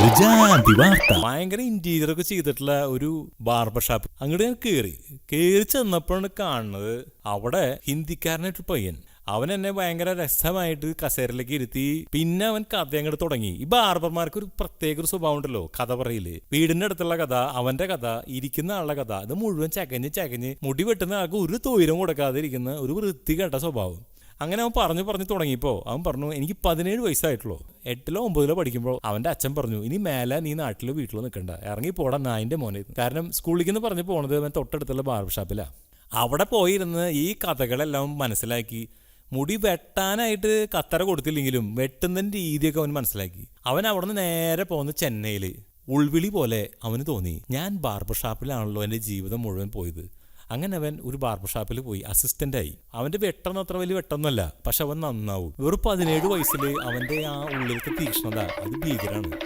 ഭയങ്കര ഇന്റീരിയർ ഒക്കെ ചെയ്തിട്ടുള്ള ഒരു ബാർബർ ഷാപ്പ് അങ്ങോട്ട് ഞാൻ കേറി. കേറി ചെന്നപ്പോഴാണ് കാണുന്നത് അവിടെ ഹിന്ദിക്കാരനായിട്ട് പയ്യൻ. അവൻ എന്നെ ഭയങ്കര രസമായിട്ട് കസേരയിലേക്ക് ഇരുത്തി. പിന്നെ അവൻ കഥ അങ്ങോട്ട് തുടങ്ങി. ഈ ബാർബർമാർക്ക് ഒരു പ്രത്യേക ഒരു സ്വഭാവം ഉണ്ടല്ലോ കഥ പറയിൽ. വീടിന്റെ അടുത്തുള്ള കഥ അവന്റെ കഥ ഇരിക്കുന്ന ആളുടെ കഥ. ഇത് മുഴുവൻ ചകഞ്ഞ് ചകഞ്ഞ് മുടി വെട്ടുന്ന ആൾക്ക് ഒരു തൊയിലും കൊടുക്കാതെ ഇരിക്കുന്ന ഒരു വൃത്തികെട്ട സ്വഭാവം. അങ്ങനെ അവൻ പറഞ്ഞു പറഞ്ഞു തുടങ്ങിയപ്പോൾ അവൻ പറഞ്ഞു എനിക്ക് പതിനേഴ് വയസ്സായിട്ടുള്ളൂ. എട്ടിലോ ഒമ്പതിലോ പഠിക്കുമ്പോൾ അവന്റെ അച്ഛൻ പറഞ്ഞു ഇനി മേലെ നീ നാട്ടിലോ വീട്ടിലോ നിൽക്കണ്ട. ഇറങ്ങി പോടാ നായന്റെ മോനെ. കാരണം സ്കൂളിലേക്ക് എന്ന് പറഞ്ഞു പോണത് അവൻ തൊട്ടടുത്തുള്ള ബാർബർ ഷാപ്പിലാണ് അവിടെ പോയിരുന്ന് ഈ കഥകളെല്ലാം മനസ്സിലാക്കി. മുടി വെട്ടാനായിട്ട് കത്തറ കൊടുത്തില്ലെങ്കിലും വെട്ടുന്നതിന്റെ രീതിയൊക്കെ അവൻ മനസ്സിലാക്കി. അവൻ അവിടെ നിന്ന് നേരെ പോകുന്ന ചെന്നൈയിൽ ഉൾവിളി പോലെ അവന് തോന്നി. ഞാൻ ബാർബർ ഷാപ്പിലാണല്ലോ എന്റെ ജീവിതം മുഴുവൻ പോയത്. അങ്ങനെ അവൻ ഒരു ബാർബർ ഷാപ്പിൽ പോയി അസിസ്റ്റന്റായി അവന്റെ വെട്ടെന്ന് അത്ര വലിയ വെട്ടൊന്നുമല്ല പക്ഷെ അവൻ നന്നാവും. വെറും പതിനേഴ് വയസ്സിൽ അവന്റെ ആ ഉള്ളിലത്തെ തീക്ഷ്ണത അത് ഭീകരാണ്.